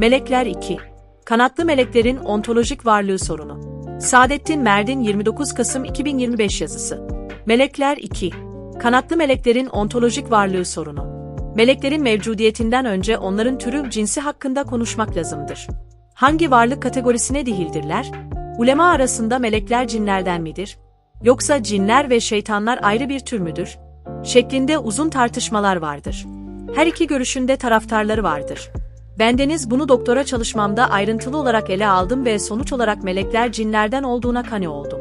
Melekler 2. Kanatlı meleklerin ontolojik varlığı sorunu. Saadettin Merdin 29 Kasım 2025 yazısı. Melekler 2. Kanatlı meleklerin ontolojik varlığı sorunu. Meleklerin mevcudiyetinden önce onların türü cinsi hakkında konuşmak lazımdır. Hangi varlık kategorisine dihildirler? Ulema arasında melekler cinlerden midir? Yoksa cinler ve şeytanlar ayrı bir tür müdür? Şeklinde uzun tartışmalar vardır. Her iki görüşünde taraftarları vardır. Bendeniz bunu doktora çalışmamda ayrıntılı olarak ele aldım ve sonuç olarak melekler cinlerden olduğuna kani oldum.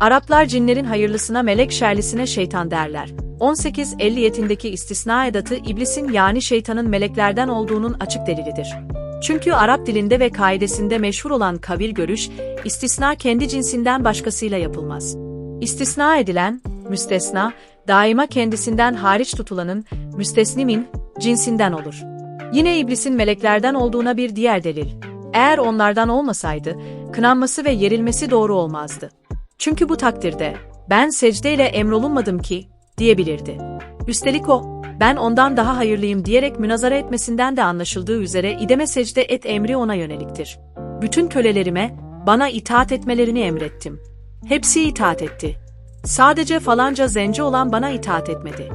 Araplar cinlerin hayırlısına melek şerlisine şeytan derler. 18.57'deki istisna edatı iblisin yani şeytanın meleklerden olduğunun açık delilidir. Çünkü Arap dilinde ve kaidesinde meşhur olan kavil görüş, istisna kendi cinsinden başkasıyla yapılmaz. İstisna edilen, müstesna, daima kendisinden hariç tutulanın, müstesnimin, cinsinden olur. Yine iblisin meleklerden olduğuna bir diğer delil. Eğer onlardan olmasaydı, kınanması ve yerilmesi doğru olmazdı. Çünkü bu takdirde, ben secdeyle emrolunmadım ki, diyebilirdi. Üstelik o, ben ondan daha hayırlıyım diyerek münazara etmesinden de anlaşıldığı üzere ideme secde et emri ona yöneliktir. Bütün kölelerime, bana itaat etmelerini emrettim. Hepsi itaat etti. Sadece falanca zenci olan bana itaat etmedi.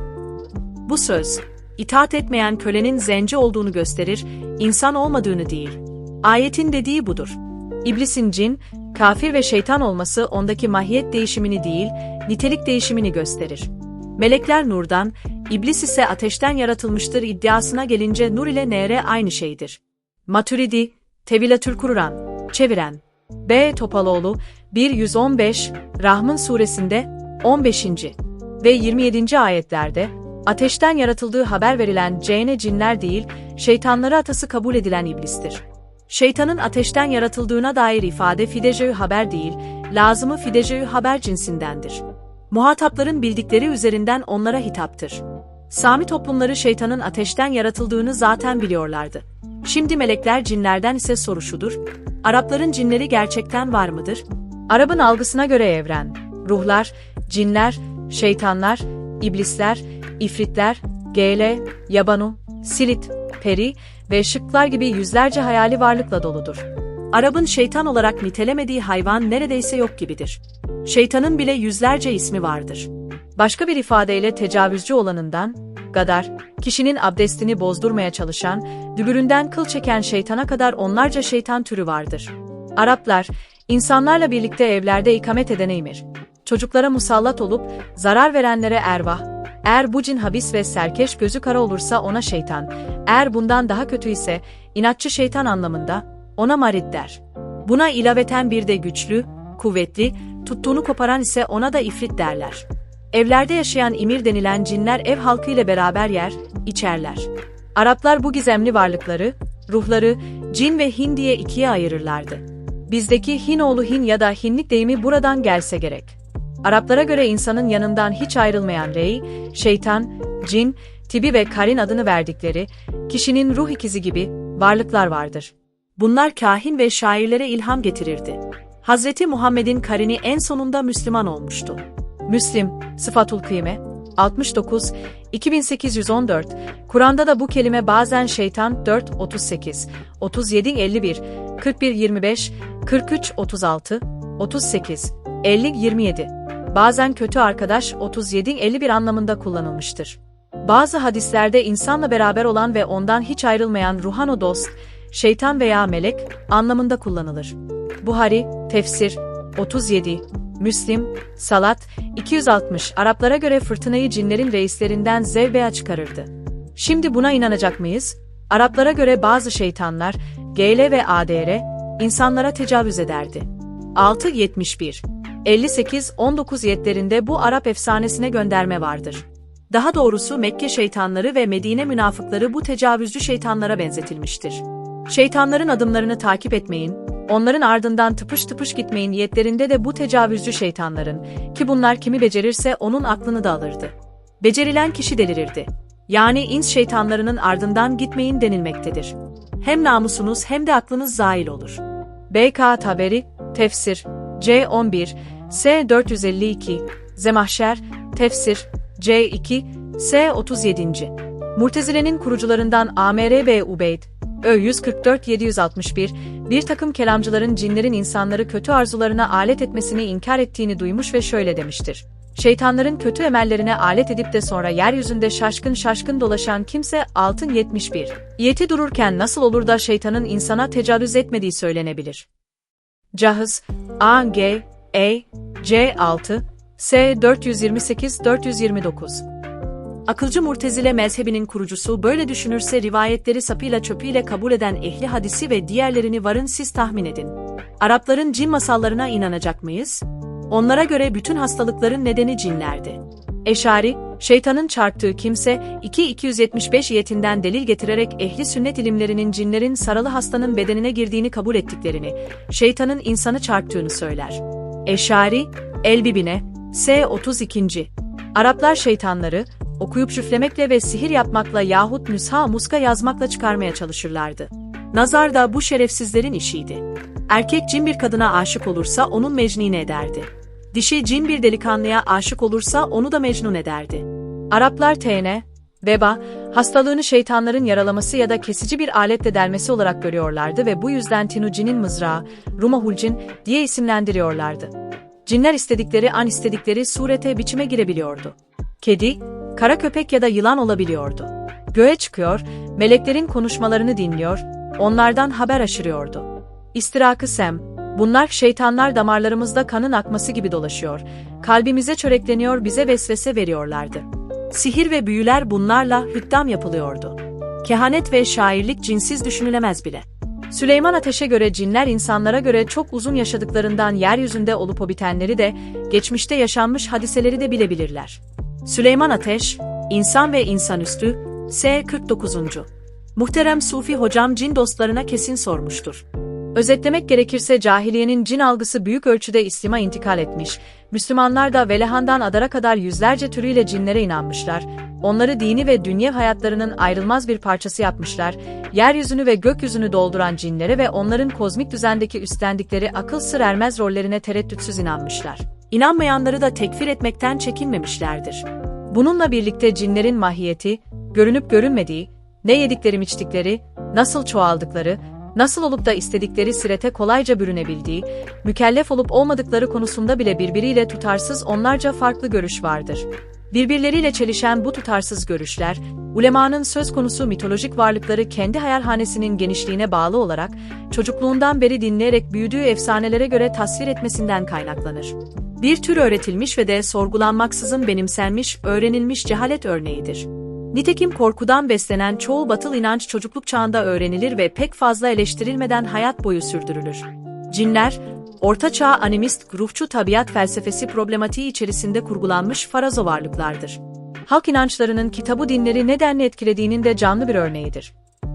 Bu söz, itaat etmeyen kölenin zenci olduğunu gösterir, insan olmadığını değil. Ayetin dediği budur. İblisin cin, kafir ve şeytan olması ondaki mahiyet değişimini değil, nitelik değişimini gösterir. Melekler nurdan, iblis ise ateşten yaratılmıştır iddiasına gelince nur ile nere aynı şeydir. Maturidi, Tevilatül Kururan, çeviren. B. Topaloğlu, 115, Rahman suresinde 15. ve 27. ayetlerde ateşten yaratıldığı haber verilen cene cinler değil, şeytanları atası kabul edilen iblistir. Şeytanın ateşten yaratıldığına dair ifade fideceü haber değil, lazımı fideceü haber cinsindendir. Muhatapların bildikleri üzerinden onlara hitaptır. Sami toplumları şeytanın ateşten yaratıldığını zaten biliyorlardı. Şimdi melekler cinlerden ise soru Arapların cinleri gerçekten var mıdır? Arap'ın algısına göre evren, ruhlar, cinler, şeytanlar, iblisler, ifritler, gele, yabanu, silit, peri ve şıklar gibi yüzlerce hayali varlıkla doludur. Arap'ın şeytan olarak nitelemediği hayvan neredeyse yok gibidir. Şeytanın bile yüzlerce ismi vardır. Başka bir ifadeyle tecavüzcü olanından, gadar, kişinin abdestini bozdurmaya çalışan, dübüründen kıl çeken şeytana kadar onlarca şeytan türü vardır. Araplar, insanlarla birlikte evlerde ikamet eden emir. Çocuklara musallat olup, zarar verenlere ervah, eğer bu cin habis ve serkeş gözü kara olursa ona şeytan, eğer bundan daha kötü ise inatçı şeytan anlamında ona marid der. Buna ilaveten bir de güçlü, kuvvetli, tuttuğunu koparan ise ona da ifrit derler. Evlerde yaşayan imir denilen cinler ev halkı ile beraber yer, içerler. Araplar bu gizemli varlıkları, ruhları, cin ve hin diye ikiye ayırırlardı. Bizdeki Hinoğlu Hin ya da Hinlik deyimi buradan gelse gerek. Araplara göre insanın yanından hiç ayrılmayan rey, şeytan, cin, tibi ve karin adını verdikleri, kişinin ruh ikizi gibi varlıklar vardır. Bunlar kahin ve şairlere ilham getirirdi. Hazreti Muhammed'in karini en sonunda Müslüman olmuştu. Müslim, Sıfatul Kıyme, 69, 2814, Kur'an'da da bu kelime bazen şeytan 4, 38, 37, 51, 41, 25, 43, 36, 38, 50, 27, bazen kötü arkadaş 37, 51 anlamında kullanılmıştır. Bazı hadislerde insanla beraber olan ve ondan hiç ayrılmayan ruhano dost, şeytan veya melek anlamında kullanılır. Buhari, Tefsir, 37, Müslim, Salat, 260 Araplara göre fırtınayı cinlerin reislerinden Zevbe'a çıkarırdı. Şimdi buna inanacak mıyız? Araplara göre bazı şeytanlar, GL ve ADR, insanlara tecavüz ederdi. 671 58-19 yetlerinde bu Arap efsanesine gönderme vardır. Daha doğrusu Mekke şeytanları ve Medine münafıkları bu tecavüzcü şeytanlara benzetilmiştir. Şeytanların adımlarını takip etmeyin, onların ardından tıpış tıpış gitmeyin niyetlerinde de bu tecavüzcü şeytanların, ki bunlar kimi becerirse onun aklını da alırdı. Becerilen kişi delirirdi. Yani ins şeytanlarının ardından gitmeyin denilmektedir. Hem namusunuz hem de aklınız zail olur. BK Taberi, Tefsir, C11, S452, Zemahşer, Tefsir, C2, S37. Murtezile'nin kurucularından AMR B. Ubeyd, Ö 144 761 bir takım kelamcıların cinlerin insanları kötü arzularına alet etmesini inkar ettiğini duymuş ve şöyle demiştir. Şeytanların kötü emellerine alet edip de sonra yeryüzünde şaşkın şaşkın dolaşan kimse altın 71. Yeti dururken nasıl olur da şeytanın insana tecavüz etmediği söylenebilir. Cahız, A, G, E, C 6, S 428-429 Akılcı Murtezile mezhebinin kurucusu böyle düşünürse rivayetleri sapıyla çöpüyle kabul eden ehli hadisi ve diğerlerini varın siz tahmin edin. Arapların cin masallarına inanacak mıyız? Onlara göre bütün hastalıkların nedeni cinlerdi. Eşari, şeytanın çarptığı kimse 2-275 yetinden delil getirerek ehli sünnet ilimlerinin cinlerin saralı hastanın bedenine girdiğini kabul ettiklerini, şeytanın insanı çarptığını söyler. Eşari, Elbibine, S. 32. Araplar şeytanları, okuyup şüflemekle ve sihir yapmakla yahut nüsha muska yazmakla çıkarmaya çalışırlardı. Nazar da bu şerefsizlerin işiydi. Erkek cin bir kadına aşık olursa onun mecnine ederdi. Dişi cin bir delikanlıya aşık olursa onu da mecnun ederdi. Araplar tene, veba, hastalığını şeytanların yaralaması ya da kesici bir aletle delmesi olarak görüyorlardı ve bu yüzden Tinucin'in mızrağı, Rumahulcin diye isimlendiriyorlardı. Cinler istedikleri an istedikleri surete biçime girebiliyordu. Kedi, kara köpek ya da yılan olabiliyordu. Göğe çıkıyor, meleklerin konuşmalarını dinliyor, onlardan haber aşırıyordu. İstirakı Sem, bunlar şeytanlar damarlarımızda kanın akması gibi dolaşıyor, kalbimize çörekleniyor bize vesvese veriyorlardı. Sihir ve büyüler bunlarla hüddam yapılıyordu. Kehanet ve şairlik cinsiz düşünülemez bile. Süleyman Ateş'e göre cinler insanlara göre çok uzun yaşadıklarından yeryüzünde olup o bitenleri de, geçmişte yaşanmış hadiseleri de bilebilirler. Süleyman Ateş, İnsan ve İnsanüstü, S. 49. Muhterem Sufi hocam cin dostlarına kesin sormuştur. Özetlemek gerekirse cahiliyenin cin algısı büyük ölçüde İslam'a intikal etmiş, Müslümanlar da Velehan'dan Adar'a kadar yüzlerce türüyle cinlere inanmışlar, onları dini ve dünya hayatlarının ayrılmaz bir parçası yapmışlar, yeryüzünü ve gökyüzünü dolduran cinlere ve onların kozmik düzendeki üstlendikleri akıl sır ermez rollerine tereddütsüz inanmışlar. İnanmayanları da tekfir etmekten çekinmemişlerdir. Bununla birlikte cinlerin mahiyeti, görünüp görünmediği, ne yedikleri içtikleri, nasıl çoğaldıkları, nasıl olup da istedikleri sirete kolayca bürünebildiği, mükellef olup olmadıkları konusunda bile birbiriyle tutarsız onlarca farklı görüş vardır. Birbirleriyle çelişen bu tutarsız görüşler, ulemanın söz konusu mitolojik varlıkları kendi hayalhanesinin genişliğine bağlı olarak, çocukluğundan beri dinleyerek büyüdüğü efsanelere göre tasvir etmesinden kaynaklanır. Bir tür öğretilmiş ve de sorgulanmaksızın benimsenmiş, öğrenilmiş cehalet örneğidir. Nitekim korkudan beslenen çoğu batıl inanç çocukluk çağında öğrenilir ve pek fazla eleştirilmeden hayat boyu sürdürülür. Cinler, Ortaçağ animist ruhçu tabiat felsefesi problematiği içerisinde kurgulanmış farazo varlıklardır. Halk inançlarının kitabı dinleri nedenle etkilediğinin de canlı bir örneğidir.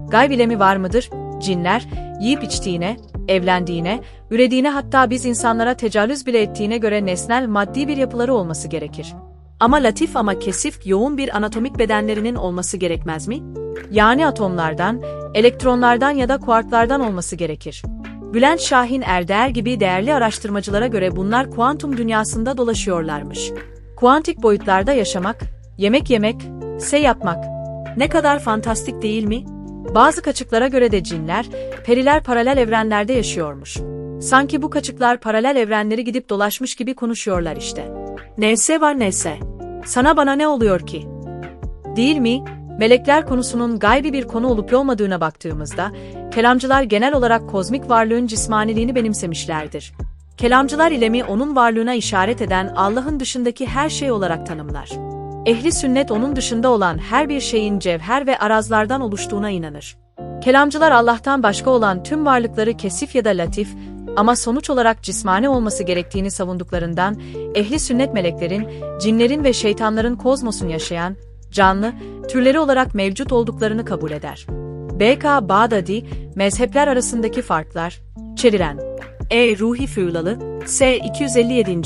Gayb ilemi var mıdır? Cinler, yiyip içtiğine, evlendiğine, ürediğine hatta biz insanlara tecavüz bile ettiğine göre nesnel maddi bir yapıları olması gerekir. Ama latif ama kesif yoğun bir anatomik bedenlerinin olması gerekmez mi? Yani atomlardan, elektronlardan ya da kuarklardan olması gerekir. Bülent Şahin Erder gibi değerli araştırmacılara göre bunlar kuantum dünyasında dolaşıyorlarmış. Kuantik boyutlarda yaşamak, yemek yemek, se yapmak. Ne kadar fantastik değil mi? Bazı kaçıklara göre de cinler, periler paralel evrenlerde yaşıyormuş. Sanki bu kaçıklar paralel evrenleri gidip dolaşmış gibi konuşuyorlar işte. Neyse var neyse. Sana bana ne oluyor ki? Değil mi? Melekler konusunun gaybi bir konu olup olmadığına baktığımızda, kelamcılar genel olarak kozmik varlığın cismaniliğini benimsemişlerdir. Kelamcılar ilemi onun varlığına işaret eden Allah'ın dışındaki her şey olarak tanımlar. Ehli sünnet onun dışında olan her bir şeyin cevher ve arazlardan oluştuğuna inanır. Kelamcılar Allah'tan başka olan tüm varlıkları kesif ya da latif ama sonuç olarak cismani olması gerektiğini savunduklarından ehli sünnet meleklerin, cinlerin ve şeytanların kozmosun yaşayan, canlı, türleri olarak mevcut olduklarını kabul eder. B.K. Bağdadi, mezhepler arasındaki farklar, Çeliren, E. Ruhi Füğlalı, S. 257.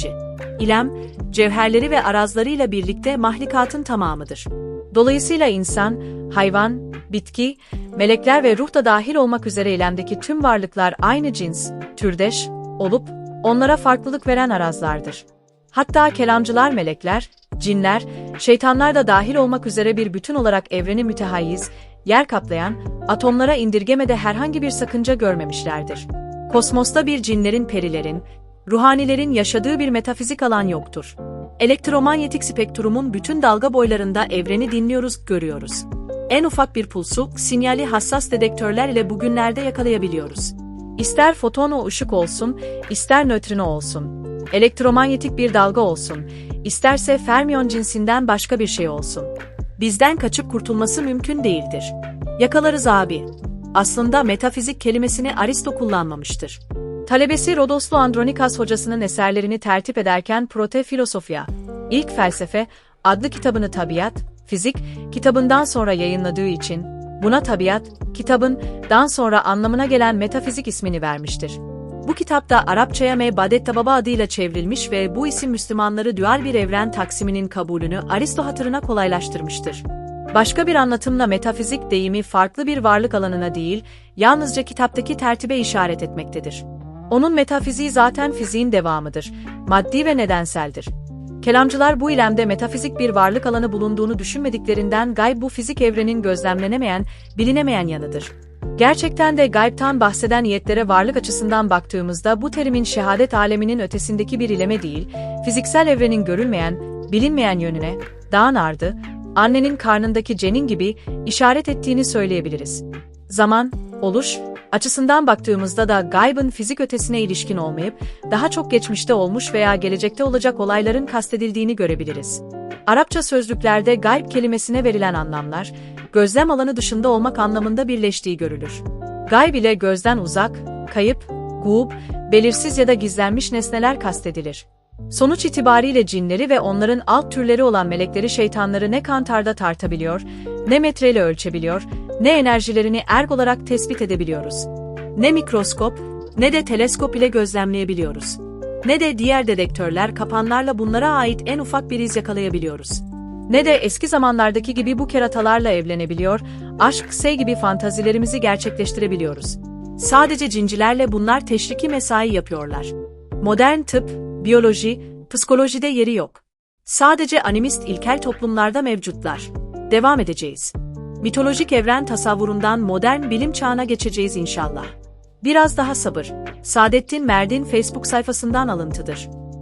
İlem, cevherleri ve arazlarıyla birlikte mahlikatın tamamıdır. Dolayısıyla insan, hayvan, bitki, melekler ve ruh da dahil olmak üzere ilemdeki tüm varlıklar aynı cins, türdeş, olup, onlara farklılık veren arazlardır. Hatta kelamcılar melekler, cinler, şeytanlar da dahil olmak üzere bir bütün olarak evreni mütehayyiz, yer kaplayan, atomlara indirgemede herhangi bir sakınca görmemişlerdir. Kosmosta bir cinlerin, perilerin, ruhanilerin yaşadığı bir metafizik alan yoktur. Elektromanyetik spektrumun bütün dalga boylarında evreni dinliyoruz, görüyoruz. En ufak bir pulsu, sinyali hassas dedektörler ile bugünlerde yakalayabiliyoruz. İster foton ışık olsun, ister nötrino olsun. Elektromanyetik bir dalga olsun, isterse fermiyon cinsinden başka bir şey olsun. Bizden kaçıp kurtulması mümkün değildir. Yakalarız abi. Aslında metafizik kelimesini Aristo kullanmamıştır. Talebesi Rodoslu Andronikas hocasının eserlerini tertip ederken Prote Filosofia, İlk Felsefe adlı kitabını tabiat, fizik kitabından sonra yayınladığı için buna tabiat, kitabın dan sonra anlamına gelen metafizik ismini vermiştir. Bu kitapta Arapçaya Mebadetta Baba adıyla çevrilmiş ve bu isim Müslümanları dual bir evren taksiminin kabulünü Aristo hatırına kolaylaştırmıştır. Başka bir anlatımla metafizik deyimi farklı bir varlık alanına değil, yalnızca kitaptaki tertibe işaret etmektedir. Onun metafiziği zaten fiziğin devamıdır, maddi ve nedenseldir. Kelamcılar bu ilemde metafizik bir varlık alanı bulunduğunu düşünmediklerinden gayb bu fizik evrenin gözlemlenemeyen, bilinemeyen yanıdır. Gerçekten de gaybtan bahseden niyetlere varlık açısından baktığımızda bu terimin şehadet aleminin ötesindeki bir ileme değil, fiziksel evrenin görülmeyen, bilinmeyen yönüne, dağın ardı, annenin karnındaki cenin gibi işaret ettiğini söyleyebiliriz. Zaman, oluş, açısından baktığımızda da gaybın fizik ötesine ilişkin olmayıp, daha çok geçmişte olmuş veya gelecekte olacak olayların kastedildiğini görebiliriz. Arapça sözlüklerde gayb kelimesine verilen anlamlar, gözlem alanı dışında olmak anlamında birleştiği görülür. Gayb ile gözden uzak, kayıp, gub, belirsiz ya da gizlenmiş nesneler kastedilir. Sonuç itibariyle cinleri ve onların alt türleri olan melekleri şeytanları ne kantarda tartabiliyor, ne metreyle ölçebiliyor, ne enerjilerini erg olarak tespit edebiliyoruz. Ne mikroskop, ne de teleskop ile gözlemleyebiliyoruz. Ne de diğer dedektörler kapanlarla bunlara ait en ufak bir iz yakalayabiliyoruz. Ne de eski zamanlardaki gibi bu keratalarla evlenebiliyor, aşk, sey gibi fantazilerimizi gerçekleştirebiliyoruz. Sadece cincilerle bunlar teşriki mesai yapıyorlar. Modern tıp, biyoloji, psikolojide yeri yok. Sadece animist ilkel toplumlarda mevcutlar. Devam edeceğiz. Mitolojik evren tasavvurundan modern bilim çağına geçeceğiz inşallah. Biraz daha sabır. Saadettin Merdin Facebook sayfasından alıntıdır.